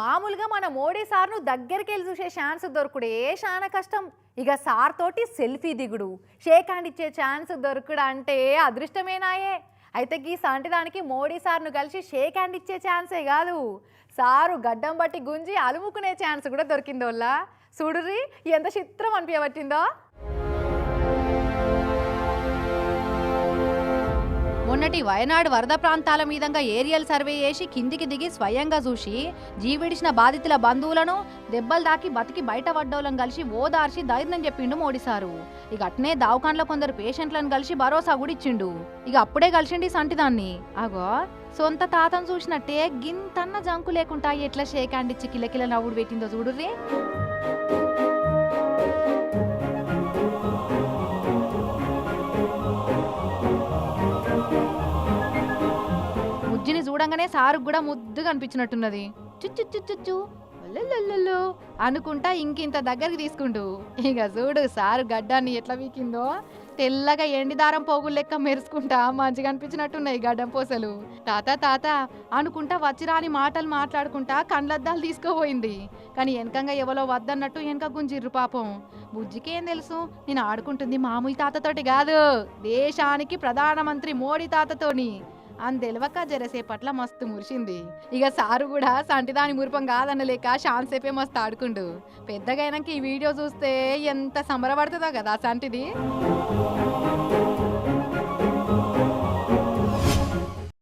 మామూలుగా మన మోడీ సార్ను దగ్గరికి వెళ్ళి చూసే ఛాన్స్ ఏ చాలా కష్టం? ఇక సార్ తోటి సెల్ఫీ దిగుడు. షేక్ హ్యాండ్ ఇచ్చే ఛాన్స్ దొరకడు అంటే అదృష్టమేనాయే అయితే ఈ సంటి దానికి మోడీ సార్ను కలిసి షేక్ హ్యాండ్ ఇచ్చే ఛాన్సే కాదు. సారు గడ్డం బట్టి గుంజి అలుముకునే ఛాన్స్ కూడా దొరికిందోళ్ళ చూడుర్రి ఎంత చిత్రం అనిపించబట్టిందో? మొన్నటి వయనాడు వరద ప్రాంతాల మీదంగా ఏరియల్ సర్వే చేసి కిందికి దిగి స్వయంగా చూసి జీవిడిచిన బాధితుల బంధువులను దెబ్బలు దాకి బతికి బయట పడ్డోళ్ళని కలిసి ఓదార్చి ధైర్యం చెప్పిండు మోడీ సారు. ఇక అట్నే దావకాన్లో కొందరు పేషెంట్లను కలిసి భరోసా కూడా ఇచ్చిండు. ఇక అప్పుడే కలిసిండి సంటిదాన్ని. అగో సొంత తాతను చూసినట్టే గింతన్న జంకు లేకుండా ఎట్లా షేక్ హ్యాండ్ ఇచ్చి కిలకిల నవ్వుడు పెట్టిందో చూడుర్రి. చూడంగానే సారుకు కూడా ముద్దుగా అనిపించినట్టున్నది. చుచ్చు చుచ్చు లల్లల్లల్లో అనుకుంటా ఇంకింత దగ్గరికి తీసుకుంటూ. ఇక చూడు సారు గడ్డాన్ని ఎట్లా వీకిందో. తెల్లగా ఎండి దారం పోగులు లెక్క మెరుసుకుంటా మంచిగా అనిపించినట్టున్నాయి గడ్డం పూసలు. తాత తాత అనుకుంటా వచ్చిరాని మాటలు మాట్లాడుకుంటా కండ్లద్దాలు తీసుకోపోయింది కానీ వెనకంగా ఎవరో వద్దన్నట్టు వెనక గుంజిర్రు పాపం. బుజ్జికేం తెలుసు? నేను ఆడుకుంటుంది మామూలు తాతతోటి కాదు. దేశానికి ప్రధానమంత్రి మోడీ తాతతోని. అని తెలియక జరసేపట్ల మస్తు మురిసింది ఇక సారు కూడా సంటిదాని మురిపం కాదనలేక షాన్సేపే మస్తు ఆడుకుండు. పెద్దగా ఈ వీడియో చూస్తే ఎంత సంబరపడుతుందో కదా సంటిది.